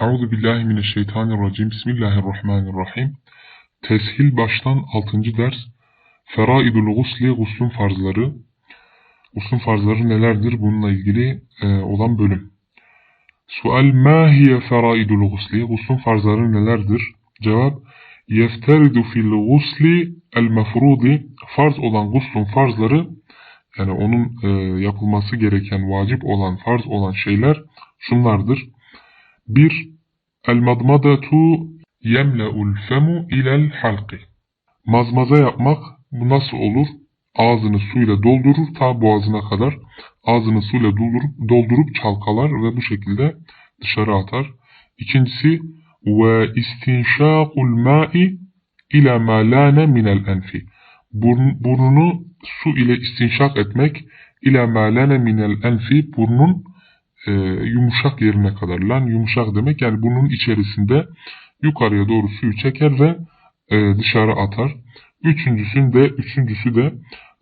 Euzu billahi mineşşeytanirracim. Bismillahirrahmanirrahim. Teshil baştan 6. ders. Feraidul gusli, guslun farzları. Guslun farzları nelerdir? Bununla ilgili e, olan bölüm. Sual ma hiye feraidul gusli? Guslun farzları nelerdir? Cevap Yefteridu fil gusli el mefrudi farz olan guslun farzları yani onun e, yapılması gereken vacip olan farz olan şeyler şunlardır. 1. El-madmadatu yemle'ul femu ilel halki. Mazmaza yapmak bu nasıl olur? Ağzını suyla doldurur ta boğazına kadar. Ağzını suyla doldurup, doldurup çalkalar ve bu şekilde dışarı atar. İkincisi ve istinşakul ma'i ila ma lane minel enfi. Burn, burnunu su ile istinşak etmek ila ma lane minel enfi burnun e, yumuşak yerine kadar. Lan yumuşak demek yani burnun içerisinde yukarıya doğru suyu çeker ve e, dışarı atar. Üçüncüsünde, üçüncüsü de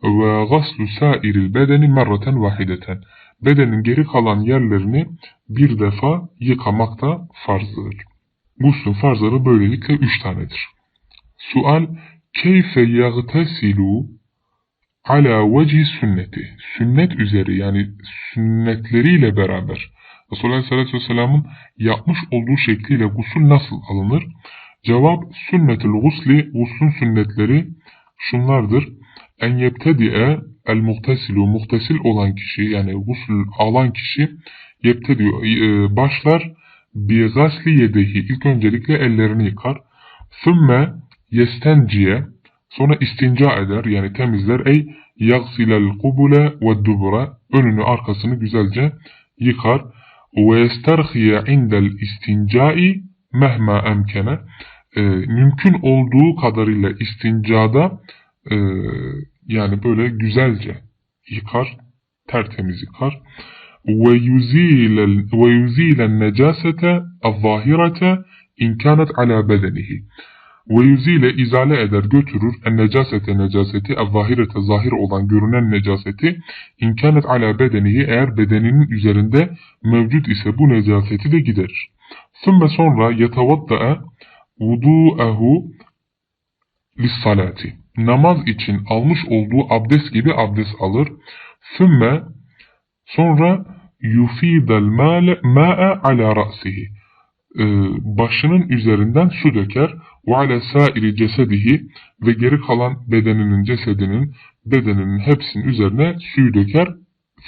ve gaslu sairil bedeni merraten vahideten. Bedenin geri kalan yerlerini bir defa yıkamak da farzdır. Guslün farzları böylelikle üç tanedir. Sual Keyfe yagtesilu ala veci sünneti. Sünnet üzeri yani sünnetleriyle beraber Resulullah Aleyhisselatü Vesselam'ın yapmış olduğu şekliyle gusül nasıl alınır? Cevap sünnetül gusli, guslun sünnetleri şunlardır. En yebtedi'e el muhtesilu, muhtesil olan kişi yani gusül alan kişi yebtedi, e, başlar bi gasli yedehi, ilk öncelikle ellerini yıkar. Sümme yestenciye, sonra istinca eder yani temizler. Ey yagsilel kubule ve dubura, önünü arkasını güzelce yıkar. Ve yesterhiye indel istincai mehma emkene, e, mümkün olduğu kadarıyla istincada e, yani böyle güzelce yıkar, tertemiz yıkar. Yuzilen necasete az-zahirete in kanat ala bedenihi. Ve yüzüyle izale eder götürür en necasete necaseti evvahirete zahir olan görünen necaseti imkanet ala bedenihi eğer bedeninin üzerinde mevcut ise bu necaseti de giderir. Sümme sonra yetavadda'a vudu'ehu lissalati. Namaz için almış olduğu abdest gibi abdest alır. Sümme sonra yufidel ma'a ala ra'sihi. Başının üzerinden su döker ale sairi cesedihi ve geri kalan bedeninin cesedinin bedeninin hepsinin üzerine suyu döker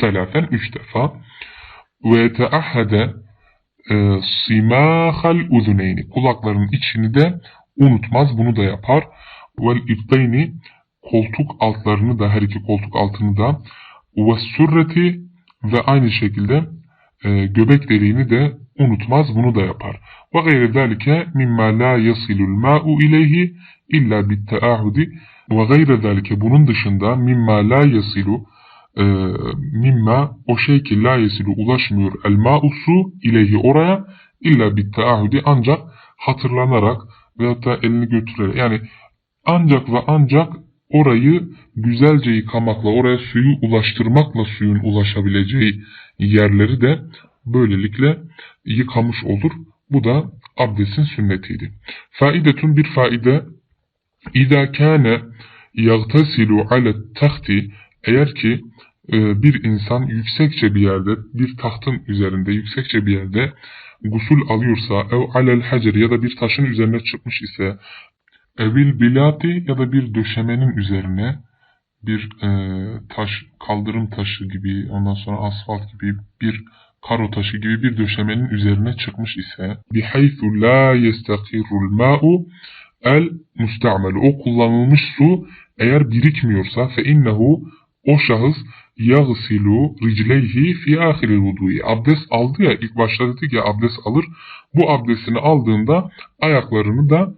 selafen üç defa. Ve teahhede e, simahal uzuneyni kulakların içini de unutmaz bunu da yapar. Vel ibteyni koltuk altlarını da her iki koltuk altını da. Ve sürreti ve aynı şekilde e, göbek deliğini de unutmaz bunu da yapar. Ve gayri zalike mimma la yasilul ma'u ileyhi illa bitteahudi ve gayri zalike bunun dışında mimma la yasilu e, mimma o şey ki la yasilu ulaşmıyor el ma'u su ileyhi oraya illa bitteahudi ancak hatırlanarak veyahut da elini götürerek yani ancak ve ancak orayı güzelce yıkamakla, oraya suyu ulaştırmakla suyun ulaşabileceği yerleri de böylelikle yıkamış olur. Bu da abdestin sünnetiydi. Faidetun bir faide İza kâne yagtasilu ale tahti eğer ki e, bir insan yüksekçe bir yerde, bir tahtın üzerinde, yüksekçe bir yerde gusul alıyorsa, ev alel hacer ya da bir taşın üzerine çıkmış ise, evil bilati ya da bir döşemenin üzerine bir e, taş, kaldırım taşı gibi, ondan sonra asfalt gibi bir karo taşı gibi bir döşemenin üzerine çıkmış ise bihaythu la yestakirul ma'u el mustamel o kullanılmış su eğer birikmiyorsa fe o şahıs yagsilu ricleyhi fi ahiril vudu'i. Abdest aldı ya ilk başta dedi ki abdest alır. Bu abdestini aldığında ayaklarını da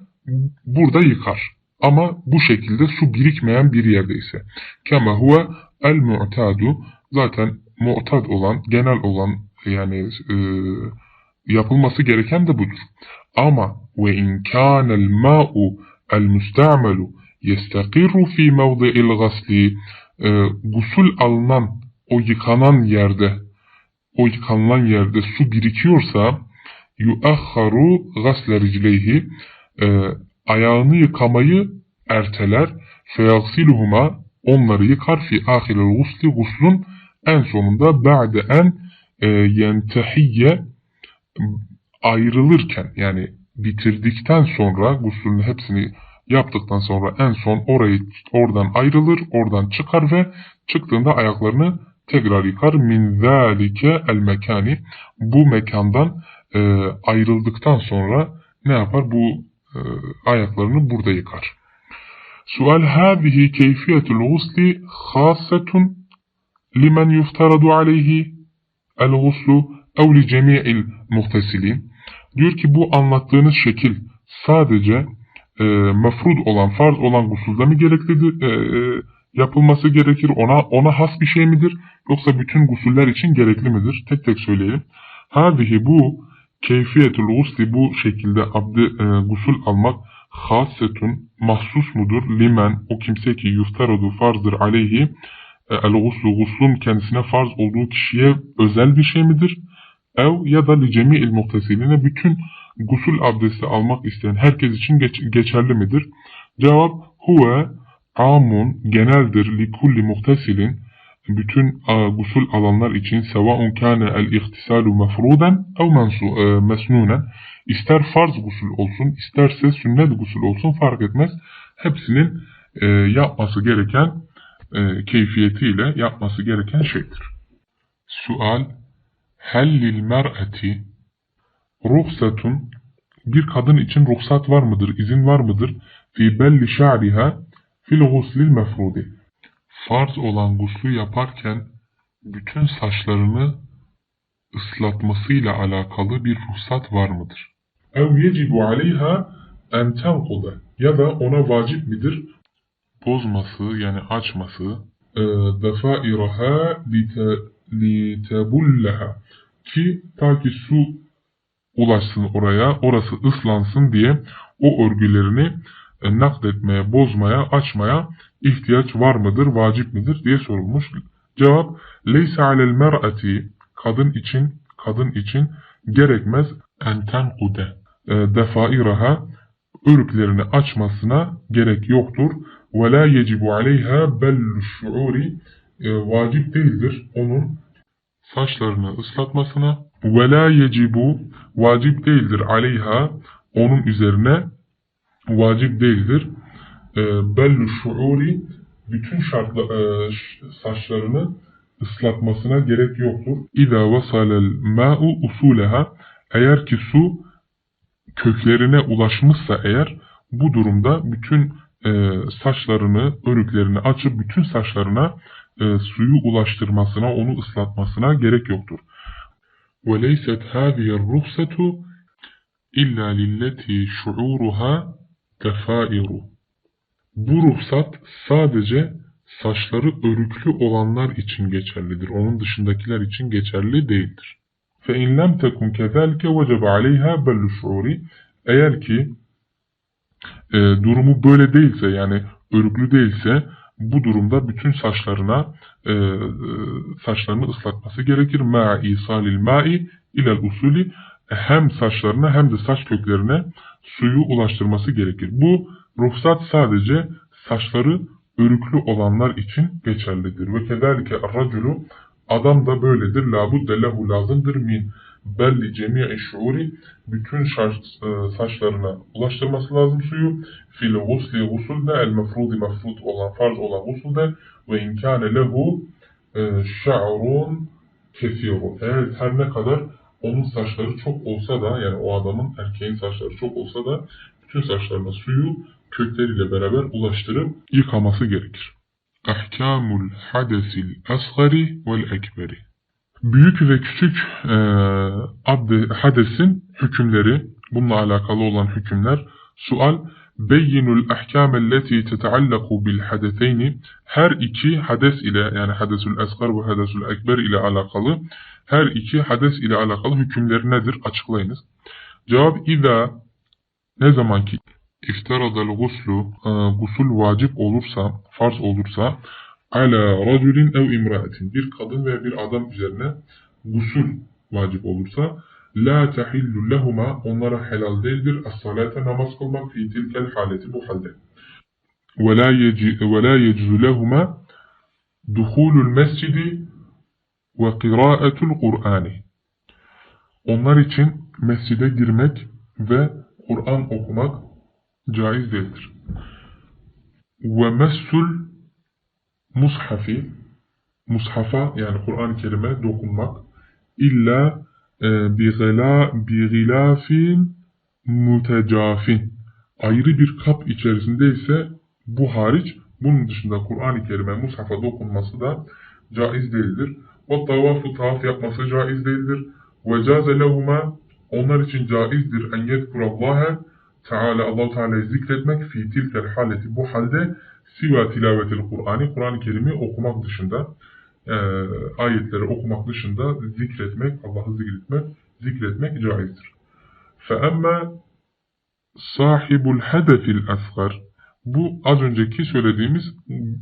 burada yıkar. Ama bu şekilde su birikmeyen bir yerdeyse. Kema huve el zaten mu'tad olan, genel olan yani e, yapılması gereken de budur. Ama ve in kana el ma'u el mustamelu yestakiru fi mevdi'il gasli e, gusül alınan o yıkanan yerde o yıkanılan yerde su birikiyorsa yuakharu gasle ricleyhi e, ayağını yıkamayı erteler feyaksiluhuma onları yıkar fi ahirel gusli guslun en sonunda ba'de en e, yentehiyye ayrılırken yani bitirdikten sonra guslünün hepsini yaptıktan sonra en son orayı oradan ayrılır, oradan çıkar ve çıktığında ayaklarını tekrar yıkar. Min zâlike el mekani bu mekandan e, ayrıldıktan sonra ne yapar? Bu e, ayaklarını burada yıkar. Sual hâzihi keyfiyetul gusli khâsetun limen yuftaradu aleyhi el guslu ev li cemi'il muhtesilin. Diyor ki bu anlattığınız şekil sadece e, mefrud olan, farz olan gusulda mı gereklidir, e, e, yapılması gerekir, ona ona has bir şey midir, yoksa bütün gusuller için gerekli midir? Tek tek söyleyelim. Hâzihi bu keyfiyetul gusli bu şekilde abde, e, gusul almak hasetun mahsus mudur limen o kimse ki yuftaradu farzdır aleyhi e, el guslu guslun kendisine farz olduğu kişiye özel bir şey midir? Ev ya da li cemi'il muhtesiline bütün gusul abdesti almak isteyen herkes için geç, geçerli midir? Cevap huve amun geneldir li kulli muhtesilin bütün a, gusul alanlar için sevaun kâne el ihtisalu mefruden ev e, mesnunen ister farz gusul olsun isterse sünnet gusul olsun fark etmez. Hepsinin e, yapması gereken e, keyfiyetiyle yapması gereken şeydir. Sual Hel lil mer'ati ruhsatun bir kadın için ruhsat var mıdır, izin var mıdır? Fi belli şa'riha fil guslil mefrudi. Farz olan guslu yaparken bütün saçlarını ıslatmasıyla alakalı bir ruhsat var mıdır? Ev yecibu aleyha en tenkuda ya da ona vacip midir? Bozması yani açması defairaha litebullaha ki ta ki su ulaşsın oraya, orası ıslansın diye o örgülerini e, nakletmeye, bozmaya, açmaya ihtiyaç var mıdır, vacip midir diye sorulmuş. Cevap, leysa alel mer'ati, kadın için, kadın için gerekmez enten kude, defairaha, örgülerini açmasına gerek yoktur. La yecibu aleyha bellu şuuri, e, vacip değildir onun saçlarını ıslatmasına la yecibu vacip değildir aleyha onun üzerine vacip değildir. Bellu şuuri bütün şartla, e, saçlarını ıslatmasına gerek yoktur. İza vasalel ma'u usuleha eğer ki su köklerine ulaşmışsa eğer bu durumda bütün e, saçlarını, örüklerini açıp bütün saçlarına e, suyu ulaştırmasına, onu ıslatmasına gerek yoktur. وَلَيْسَتْ هَذِيَ الرُّخْسَةُ اِلَّا لِلَّتِي شُعُورُهَا تَفَائِرُ Bu ruhsat sadece saçları örüklü olanlar için geçerlidir. Onun dışındakiler için geçerli değildir. فَاِنْ لَمْ تَكُنْ كَذَلْكَ وَجَبَ عَلَيْهَا بَلُّ شُعُورِ Eğer ki e, durumu böyle değilse yani örüklü değilse bu durumda bütün saçlarına e, e, saçlarını ıslatması gerekir. Ma isalil ma'i ilel usuli hem saçlarına hem de saç köklerine suyu ulaştırması gerekir. Bu ruhsat sadece saçları örüklü olanlar için geçerlidir. Ve kederlike raculu adam da böyledir. La budde lehu lazımdır min belli cemi'i şuuri bütün şarj, e, saçlarına ulaştırması lazım suyu. Fil gusli gusulde el mefrudi mefrud olan farz olan gusulde ve inkâne lehu e, şa'run kesirun. Eğer her ne kadar onun saçları çok olsa da yani o adamın erkeğin saçları çok olsa da bütün saçlarına suyu kökleriyle beraber ulaştırıp yıkaması gerekir. Ahkamul hadesil asgari vel ekberi Büyük ve küçük e, abde, hadesin hükümleri, bununla alakalı olan hükümler, sual, beyinul ahkamelleti teteallaku bil hadeteyni, her iki hades ile yani hadesul asgar ve hadesul ekber ile alakalı, her iki hades ile alakalı hükümleri nedir? Açıklayınız. Cevap, İza ne zaman ki iftaradal guslu, e, gusul vacip olursa, farz olursa, ala raculin ev imraatin bir kadın veya bir adam üzerine gusul vacip olursa La tehillu lehuma onlara helal değildir. Es-salate namaz kılmak fi tilkel haleti bu halde. Ve la yeci ve la lehuma duhulul mescidi ve kıraatul Kur'ani. Onlar için mescide girmek ve Kur'an okumak caiz değildir. Ve messul mushafi mushafa yani Kur'an-ı Kerim'e dokunmak illa e, bi gila bi gilafin mutecafin ayrı bir kap içerisinde ise bu hariç bunun dışında Kur'an-ı Kerim'e mushafa dokunması da caiz değildir. Ve tavafu tavaf yapması caiz değildir. Ve caze lehuma onlar için caizdir en yedkurallaha Teala Allah Teala'yı zikretmek fi tilkel haleti bu halde siva tilavetil Kur'an'ı Kur'an-ı Kerim'i okumak dışında e, ayetleri okumak dışında zikretmek, Allah'ı zikretmek, zikretmek caizdir. فَأَمَّا sahibul hedefil asgar bu az önceki söylediğimiz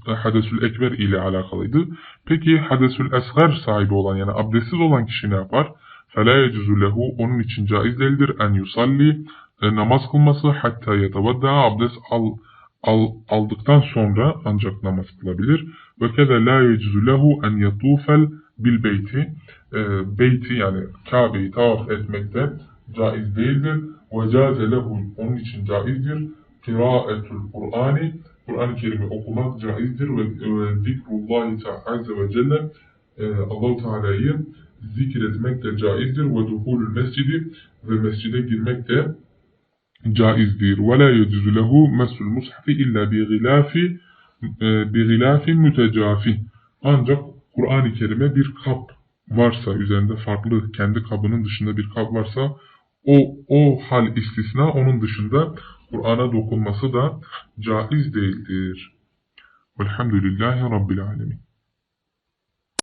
hadesül ekber ile alakalıydı. Peki hadesül asgar sahibi olan yani abdestsiz olan kişi ne yapar? فَلَا يَجُزُ لَهُ Onun için caiz değildir. En yusalli e, namaz kılması hatta yetavadda abdest al, al, aldıktan sonra ancak namaz kılabilir. Ve keze la yecuzu lehu en yatufel bil beyti. E, beyti yani Kabe'yi tavaf etmekte caiz değildir. Ve caze lehu onun için caizdir. Kıraaetul Kur'ani Kur'an-ı Kerim'i okumak caizdir ve, ve zikrullahi azze ve celle e, Allah-u Teala'yı zikretmek de caizdir ve duhulül mescidi ve mescide girmek de yecuzu lehu mesul mushafi illa bi gilafi e, bi gilafin mütecafi. Ancak Kur'an-ı Kerim'e bir kap varsa, üzerinde farklı kendi kabının dışında bir kap varsa o, o hal istisna onun dışında Kur'an'a dokunması da caiz değildir. Velhamdülillahi Rabbil Alemin.